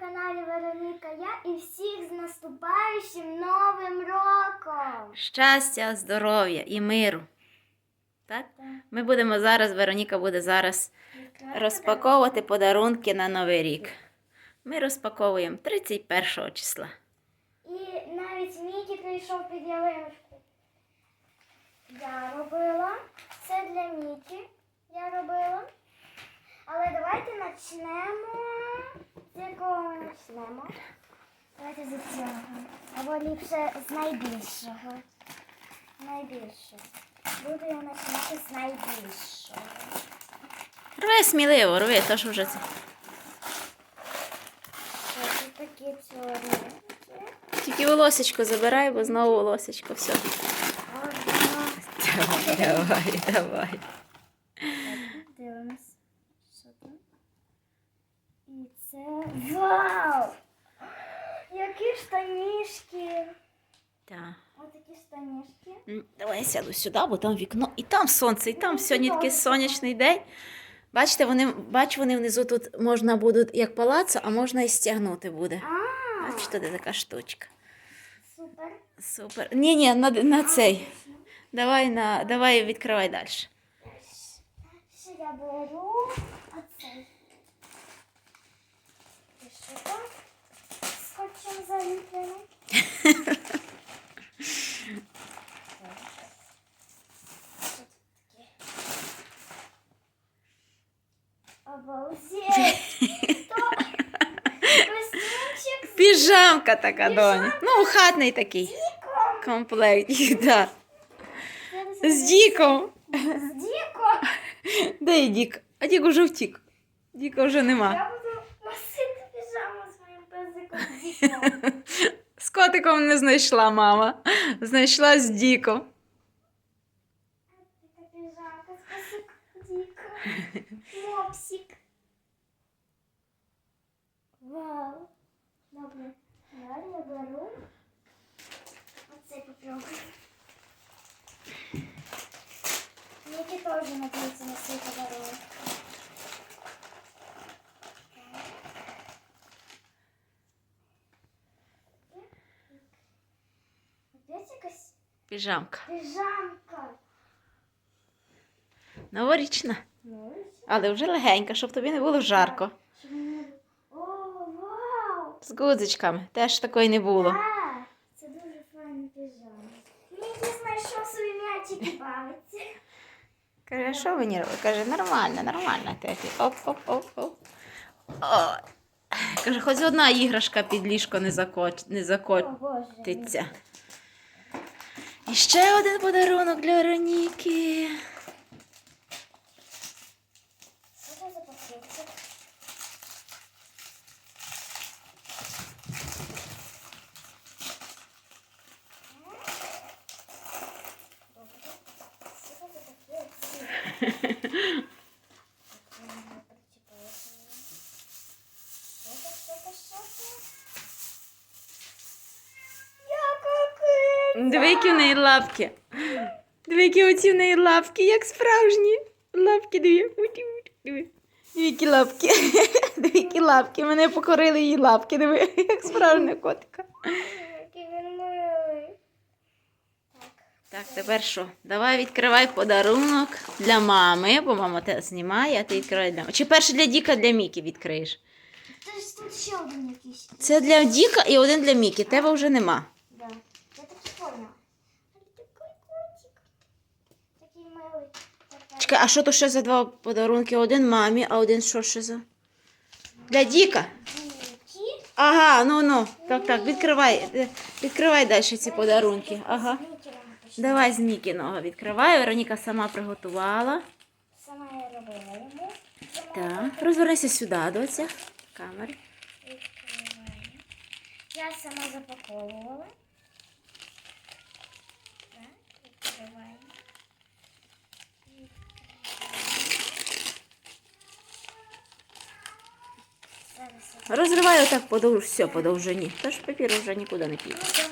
каналі Вероніка Я і всіх з наступаючим Новим роком! Щастя, здоров'я і миру. Так? Так. Ми будемо зараз, Вероніка буде зараз розпаковувати подарунки на Новий рік. Ми розпаковуємо 31 числа. І навіть Мікі прийшов під ялиночку. Я робила. Це для Мікі. Я робила. Але давайте почнемо. З якого ми почнемо? Давайте з цього. Або ліпше з найбільшого. Найбільшого. Буду я починати з найбільшого. Рви сміливо, рви, то ж вже це. Що це такі чорні? Тільки волосечко забирай, бо знову волосечко все. Давай, давай, давай. Дивимось. Що там? І це. Вау! Які штанішки! Так. Ось такі штанішки. Давай я сяду сюди, бо там вікно, і там сонце, і там сьогодні такий сонячний день. Бачите, вони, бач, вони внизу тут можна буде як палацо, а можна і стягнути буде. А, Бачите, де така штучка. супер. Супер. Ні, ні, на, на цей. Давай, на, давай відкривай далі. Ще я беру оцей. І що там? Скотчем заліплено. Що тут таке? Обалдеть! То костюмчик з Піжамка така, доня. Ну, хатний такий комплект. Да. З діком. З діком. Де і дік? А дік уже втік. Діка вже нема. Я буду носити піжаму з песиком діком. З котиком не знайшла мама. Знайшла з діком. Така піжамка з песиком діком. Мопсик. Вау. Добре. Далі я беру. Оцей попробую. Мікі теж надіється на свій подарунок. Якась Піжамка. піжамка. Новорічна. Ну, і? Але вже легенька, щоб тобі не було жарко. Щоб мені не- О, вау! З гудзичками. Теж такої не було. Так, це дуже файна піжама. Мікі знайшов собі м'ячик і бавиться. Каже, що мені робити? Каже, нормально, нормально. Тефі. Оп, оп, оп, оп. О. Каже, хоч одна іграшка під ліжко не, закоч... не закотиться. І ще один подарунок для Вероніки. Що це за пакетик? Добре. Що це за пакетик? Так, я не причепилася на нього. Що це, що це, що це? Яка киця! Диви, які в неї лапки. Диви, які оці в неї лапки, як справжні. Лапки, диви. Диви. Які лапки. Диви, які лапки. Мене покорили її лапки. Диви, як справжня котика. Так. Тепер що? Давай відкривай подарунок для мами, бо мама те знімає, а ти відкривай для мами. Чи перше для Діка, для Міки відкриєш? Тут ще один якийсь. Це для Діка і один для Міки. Тебе вже нема. Да. Я так і. Такий котик. Такий милий. Чекай, а що то ще за два подарунки? Один мамі, а один що ще за? Для Діка. Ага, ну ну. Так, так, відкривай. Відкривай далі ці подарунки. Ага. Давай з Мікіного відкривай. Вероніка сама приготувала. Сама я робила йому. Так, розвернися сюди, доця. Камери. відкриваю. Я сама запаковувала. Так, відкриваємо. Зараз я Розривай отак по довж... все по довжині. Тож папір вже нікуди не піде. Ну, да.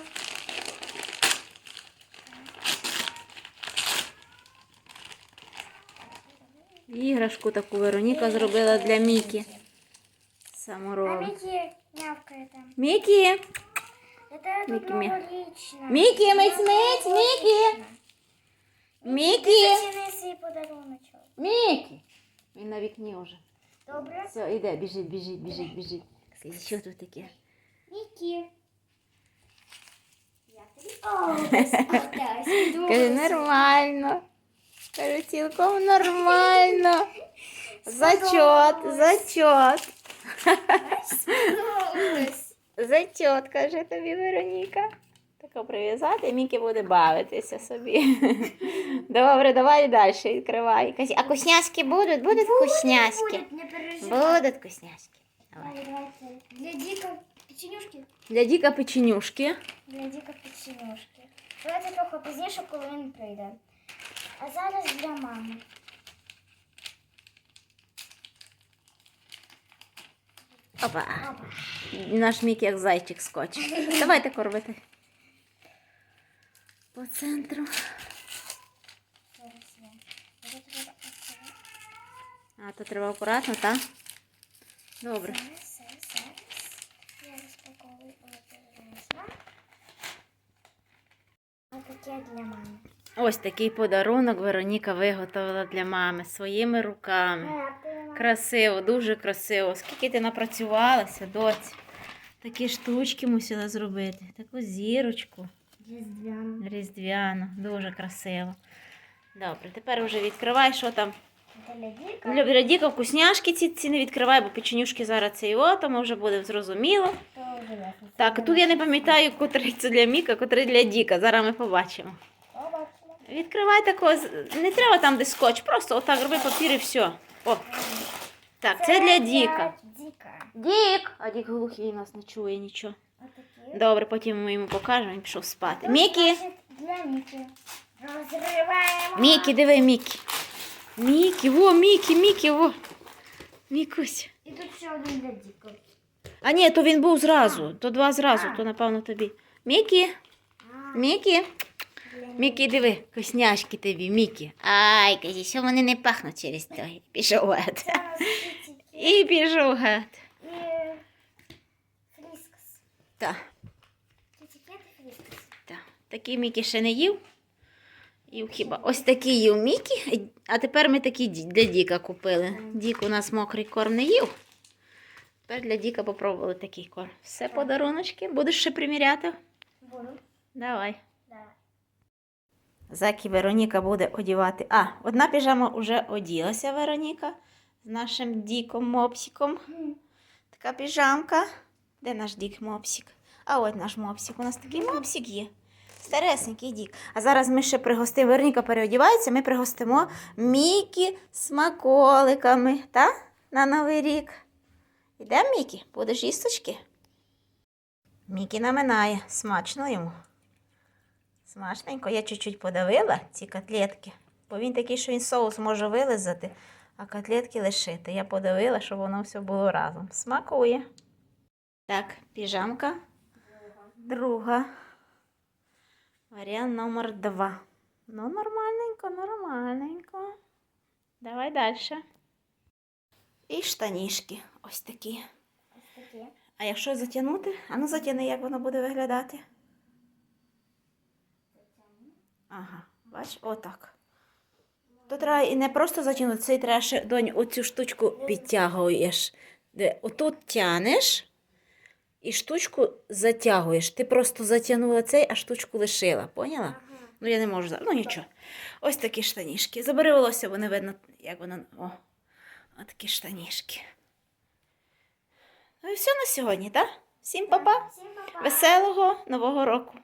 Іграшку таку Вероніка зробила для Мікі. А Саморобне. Микки мявкает там. Мікі! Это тут Микки мяу. новорічна. Микки, мить, мить, Микки. Мікі! Зачини свій подаруночок. Мікі! Він на вікні вже. Добре? Все, іде, біжить, біжить, біжить, біжить. Скажи, що тут таке? Микки. Я тобі... О, сподобалось. Каже, нормально. Каже, цілком нормально. Зачот, зачот. Зачот, каже тобі Вероніка. Тако прив'язати, Мікі буде бавитися собі. Добре, давай далі відкривай. А вкусняшки будуть? Будуть не. Будуть вкусняшки. Давай. Для Дика печенюшки. Для Діка печенюшки. Для Дика печенюшки. Давайте трохи пізніше, коли він прийде. А зараз для мами. Опа. Наш Мікі як зайчик скоче. Давайте корбити. По центру. А, то треба акуратно, так? Добре. Ось такий подарунок Вероніка виготовила для мами своїми руками. Красиво, дуже красиво. Скільки ти напрацювалася, доць. Такі штучки мусила зробити. Таку зірочку Різдвяна. різдвяну. Дуже красиво. Добре, тепер вже відкривай, що там. Для Діка вкусняшки ці, ці не відкривай, бо печенюшки зараз це його, тому вже буде зрозуміло. Так, тут я не пам'ятаю, котрий це для Міка, котрий для Діка. Зараз ми побачимо. Відкривай тако, з- не треба там де скотч, просто отак роби папір і все. О, так, це для Діка. Діка. Дік! А Дік глухий нас не чує нічого. Добре, потім ми йому покажемо, він пішов спати. Мікі! Для Мікі. Розриваємо. Мікі, диви, Мікі. Мікі, во, Мікі, Мікі, во. Мікусь. І тут ще один для Діка. А ні, то він був зразу, то два зразу, то напевно тобі. Мікі, А, Мікі. Мікі, диви, вкусняшки тобі, Мікі. Ай, кажи, що вони не пахнуть через то. Пішов гад. І пішов гад. Фріскас. Так, так. Такий Мікі ще не їв. Їв хіба. Ось такий їв Мікі, а тепер ми такі для Діка купили. Дік у нас мокрий корм не їв. Тепер для Діка попробували такий корм. Все подаруночки. Будеш ще приміряти? Буду. Давай. Закі Вероніка буде одівати. А, одна піжама вже оділася Вероніка з нашим діком мопсиком. Така піжамка. Де наш дік мопсик? А от наш мопсик. У нас такий мопсик є. Старесенький дік. А зараз ми ще пригостимо. Вероніка переодівається, ми пригостимо Мікі смаколиками, та? На Новий рік. Ідемо, Мікі? Будеш їсточки? Мікі наминає. Смачно йому. Смачненько. Я чуть-чуть подавила ці котлетки, бо він такий, що він соус може вилизати, а котлетки лишити. Я подавила, щоб воно все було разом. Смакує. Так, піжамка. Друга. Варіант номер два. Ну, нормальненько, нормальненько. Давай далі. І штанішки ось такі. Ось такі. А якщо затягнути, а ну затягни, як воно буде виглядати. Ага, бач, отак. То треба і не просто затягнути, це треба ще донь, оцю штучку підтягуєш. Де отут тянеш і штучку затягуєш. Ти просто затягнула цей, а штучку лишила. Поняла? Ага. Ну, я не можу зараз. Ну нічого. Ось такі штанішки. Забери волосся, бо не видно, як воно. О, отакі штанішки. Ну і все на сьогодні, так? Всім па-па. Всім па-па. Веселого Нового року!